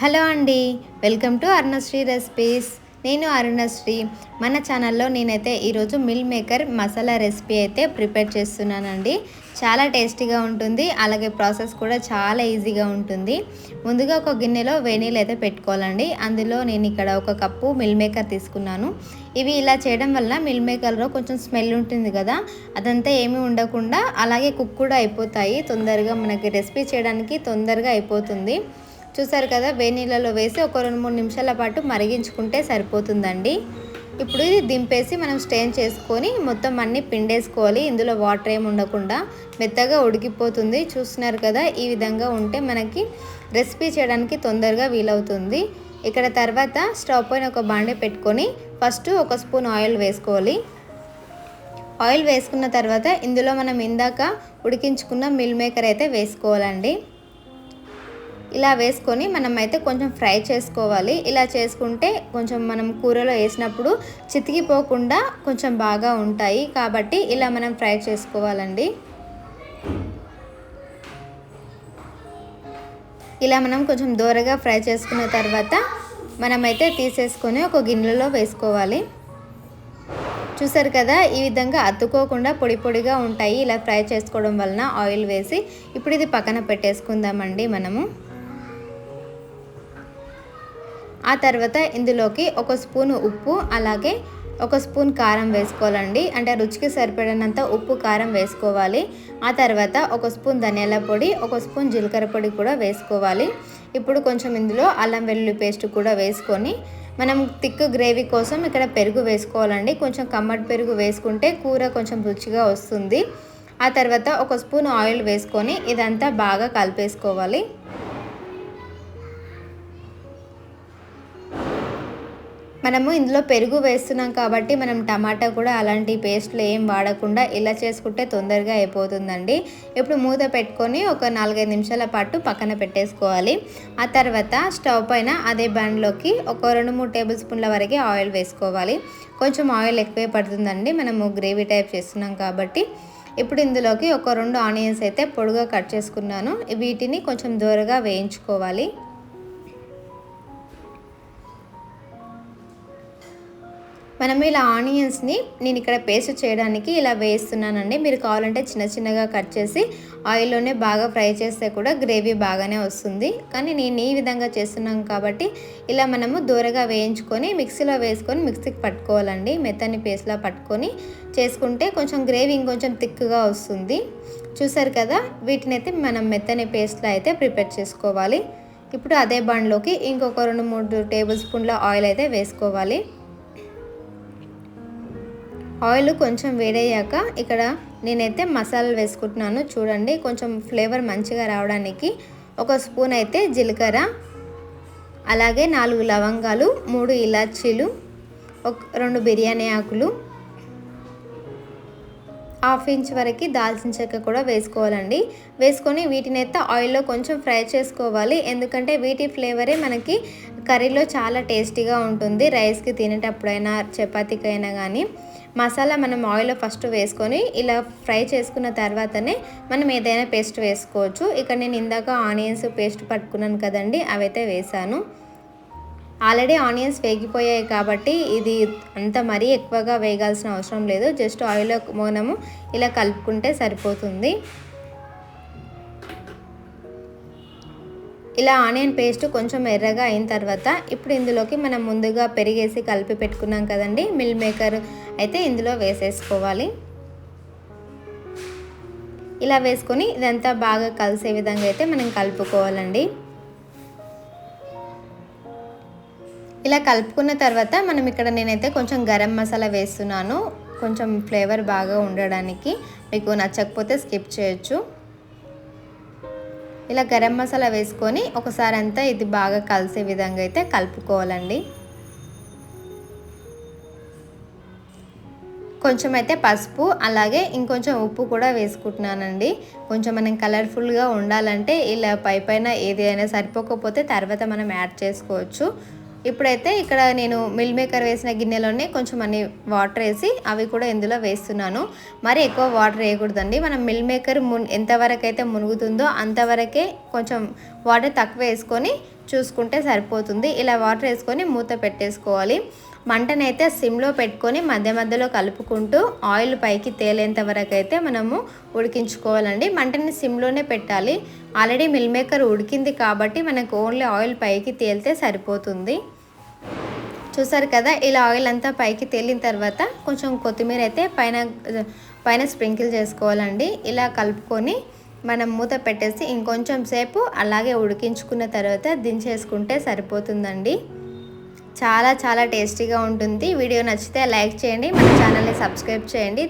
Hello అండి welcome to Arunasri recipes. నేను అరుణశ్రీ. మన ఛానల్లో నేనైతే ఈరోజు మిల్ మేకర్ మసాలా రెసిపీ అయితే ప్రిపేర్ చేస్తున్నానండి. చాలా టేస్టీగా ఉంటుంది అలాగే ప్రాసెస్ కూడా చాలా ఈజీగా ఉంటుంది. ముందుగా ఒక గిన్నెలో వేనీలు అయితే పెట్టుకోవాలండి. అందులో నేను ఇక్కడ ఒక కప్పు మిల్ మేకర్ తీసుకున్నాను. ఇవి ఇలా చేయడం వల్ల మిల్ మేకర్లో కొంచెం స్మెల్ ఉంటుంది కదా అదంతా ఏమీ ఉండకుండా అలాగే కుక్ కూడా అయిపోతాయి. తొందరగా మనకి రెసిపీ చేయడానికి తొందరగా అయిపోతుంది. చూసారు కదా వేడి నీళ్ళలో వేసి ఒక రెండు మూడు నిమిషాల పాటు మరిగించుకుంటే సరిపోతుందండి. ఇప్పుడు ఇది దింపేసి మనం స్టెయిన్ చేసుకొని మొత్తం అన్నీ పిండేసుకోవాలి. ఇందులో వాటర్ ఏమి ఉండకుండా మెత్తగా ఉడికిపోతుంది. చూస్తున్నారు కదా ఈ విధంగా ఉంటే మనకి రెసిపీ చేయడానికి తొందరగా వీలవుతుంది. ఇక్కడ తర్వాత స్టవ్ పైన ఒక బాండే పెట్టుకొని ఫస్ట్ ఒక స్పూన్ ఆయిల్ వేసుకోవాలి. ఆయిల్ వేసుకున్న తర్వాత ఇందులో మనం ఇందాక ఉడికించుకున్న మిల్ మేకర్ అయితే వేసుకోవాలండి. ఇలా వేసుకొని మనం అయితే కొంచెం ఫ్రై చేసుకోవాలి. ఇలా చేసుకుంటే కొంచెం మనం కూరలో వేసినప్పుడు చితికిపోకుండా కొంచెం బాగా ఉంటాయి. కాబట్టి ఇలా మనం ఫ్రై చేసుకోవాలండి. ఇలా మనం కొంచెం దూరగా ఫ్రై చేసుకున్న తర్వాత మనమైతే తీసేసుకొని ఒక గిన్నెలో వేసుకోవాలి. చూసారు కదా ఈ విధంగా అతుక్కోకుండా పొడి పొడిగా ఉంటాయి. ఇలా ఫ్రై చేసుకోవడం వలన ఆయిల్ వేసి ఇప్పుడు ఇది పక్కన పెట్టేసుకుందామండి మనము. ఆ తర్వాత ఇందులోకి ఒక స్పూన్ ఉప్పు అలాగే ఒక స్పూన్ కారం వేసుకోవాలండి. అంటే రుచికి సరిపడినంత ఉప్పు కారం వేసుకోవాలి. ఆ తర్వాత ఒక స్పూన్ ధనియాల పొడి ఒక స్పూన్ జీలకర్ర పొడి కూడా వేసుకోవాలి. ఇప్పుడు కొంచెం ఇందులో అల్లం వెల్లుల్లి పేస్ట్ కూడా వేసుకొని మనం థిక్ గ్రేవీ కోసం ఇక్కడ పెరుగు వేసుకోవాలండి. కొంచెం కమ్మటి పెరుగు వేసుకుంటే కూర కొంచెం రుచిగా వస్తుంది. ఆ తర్వాత ఒక స్పూన్ ఆయిల్ వేసుకొని ఇదంతా బాగా కలిపేసుకోవాలి. మనము ఇందులో పెరుగు వేస్తున్నాం కాబట్టి మనం టమాటా కూడా అలాంటి పేస్ట్లు ఏం వాడకుండా ఇలా చేసుకుంటే తొందరగా అయిపోతుందండి. ఇప్పుడు మూత పెట్టుకొని ఒక నాలుగైదు నిమిషాల పాటు పక్కన పెట్టేసుకోవాలి. ఆ తర్వాత స్టవ్ పైన అదే బండ్లోకి ఒక రెండు మూడు టేబుల్ స్పూన్ల వరకే ఆయిల్ వేసుకోవాలి. కొంచెం ఆయిల్ ఎక్కువే పడుతుందండి. మనము గ్రేవీ టైప్ చేస్తున్నాం కాబట్టి. ఇప్పుడు ఇందులోకి ఒక రెండు ఆనియన్స్ అయితే పొడుగా కట్ చేసుకున్నాను. వీటిని కొంచెం దూరగా వేయించుకోవాలి. మనం ఇలా ఆనియన్స్ని నేను ఇక్కడ పేస్ట్ చేయడానికి ఇలా వేస్తున్నానండి. మీరు కావాలంటే చిన్న చిన్నగా కట్ చేసి ఆయిల్లోనే బాగా ఫ్రై చేస్తే కూడా గ్రేవీ బాగానే వస్తుంది. కానీ నేను ఈ విధంగా చేస్తున్నాం కాబట్టి ఇలా మనము దూరగా వేయించుకొని మిక్సీలో వేసుకొని మిక్సీకి పట్టుకోవాలండి. మెత్తని పేస్ట్లా పట్టుకొని చేసుకుంటే కొంచెం గ్రేవీ ఇంకొంచెం థిక్గా వస్తుంది. చూసారు కదా వీటిని అయితే మనం మెత్తని పేస్ట్లో అయితే ప్రిపేర్ చేసుకోవాలి. ఇప్పుడు అదే బండ్లోకి ఇంకొక రెండు మూడు టేబుల్ స్పూన్ల ఆయిల్ అయితే వేసుకోవాలి. ఆయిల్ కొంచెం వేడయ్యాక ఇక్కడ నేనైతే మసాలాలు వేసుకుంటున్నాను. చూడండి కొంచెం ఫ్లేవర్ మంచిగా రావడానికి ఒక స్పూన్ అయితే జీలకర్ర అలాగే నాలుగు లవంగాలు మూడు ఇలాచీలు ఒక రెండు బిర్యానీ ఆకులు హాఫ్ ఇంచ్ వరకు దాల్చిన చెక్క కూడా వేసుకోవాలండి. వేసుకొని వీటిని అయితే ఆయిల్లో కొంచెం ఫ్రై చేసుకోవాలి. ఎందుకంటే వీటి ఫ్లేవరే మనకి కర్రీలో చాలా టేస్టీగా ఉంటుంది. రైస్కి తినేటప్పుడైనా చపాతీకైనా కానీ మసాలా మనం ఆయిల్లో ఫస్ట్ వేసుకొని ఇలా ఫ్రై చేసుకున్న తర్వాతనే మనం ఏదైనా పేస్ట్ వేసుకోవచ్చు. ఇక్కడ నేను ఇందాక ఆనియన్స్ పేస్ట్ పట్టుకున్నాను కదండి అవైతే వేసాను ఆల్రెడీ ఆనియన్స్ వేగిపోయాయి కాబట్టి ఇది అంత మరీ ఎక్కువగా వేగాల్సిన అవసరం లేదు. జస్ట్ ఆయిల్లో మనము ఇలా కలుపుకుంటే సరిపోతుంది. ఇలా ఆనియన్ పేస్ట్ కొంచెం ఎర్రగా అయిన తర్వాత ఇప్పుడు ఇందులోకి మనం ముందుగా పెరిగేసి కలిపి పెట్టుకున్నాం కదండి. మిల్ మేకర్ అయితే ఇందులో వేసేసుకోవాలి. ఇలా వేసుకొని ఇదంతా బాగా కలిసే విధంగా అయితే మనం కలుపుకోవాలండి. ఇలా కలుపుకున్న తర్వాత మనం ఇక్కడ నేనైతే కొంచెం గరం మసాలా వేస్తున్నాను. కొంచెం ఫ్లేవర్ బాగా ఉండడానికి మీకు నచ్చకపోతే స్కిప్ చేయొచ్చు. ఇలా గరం మసాలా వేసుకొని ఒకసారి అంతా ఇది బాగా కలిసే విధంగా అయితే కలుపుకోవాలండి. కొంచెం అయితే పసుపు అలాగే ఇంకొంచెం ఉప్పు కూడా వేసుకుంటున్నానండి. కొంచెం మనం కలర్ఫుల్గా ఉండాలంటే ఇలా పై పైన ఏది అయినా సరిపోకపోతే తర్వాత మనం యాడ్ చేసుకోవచ్చు. ఇప్పుడైతే ఇక్కడ నేను మిల్ మేకర్ వేసిన గిన్నెలోనే కొంచెం అన్ని వాటర్ వేసి అవి కూడా ఇందులో వేస్తున్నాను. మరి ఎక్కువ వాటర్ వేయకూడదండి. మనం మిల్ మేకర్ మున్ ఎంతవరకు అయితే మునుగుతుందో అంతవరకే కొంచెం వాటర్ తక్కువ వేసుకొని చూసుకుంటే సరిపోతుంది. ఇలా వాటర్ వేసుకొని మూత పెట్టేసుకోవాలి. మంటనైతే సిమ్లో పెట్టుకొని మధ్య మధ్యలో కలుపుకుంటూ ఆయిల్ పైకి తేలేంత వరకు అయితే మనము ఉడికించుకోవాలండి. మంటని సిమ్లోనే పెట్టాలి. ఆల్రెడీ మిల్ మేకర్ ఉడికింది కాబట్టి మనకు ఓన్లీ ఆయిల్ పైకి తేలితే సరిపోతుంది. చూసారు కదా ఇలా ఆయిల్ అంతా పైకి తేలిన తర్వాత కొంచెం కొత్తిమీర అయితే పైన పైన స్ప్రింకిల్ చేసుకోవాలండి. ఇలా కలుపుకొని మనం మూత పెట్టేసి ఇంకొంచెం సేపు అలాగే ఉడికించుకున్న తర్వాత దించేసుకుంటే సరిపోతుందండి. చాలా చాలా టేస్టీగా ఉంటుంది. వీడియో నచ్చితే లైక్ చేయండి. మన ఛానల్ని సబ్స్క్రైబ్ చేయండి.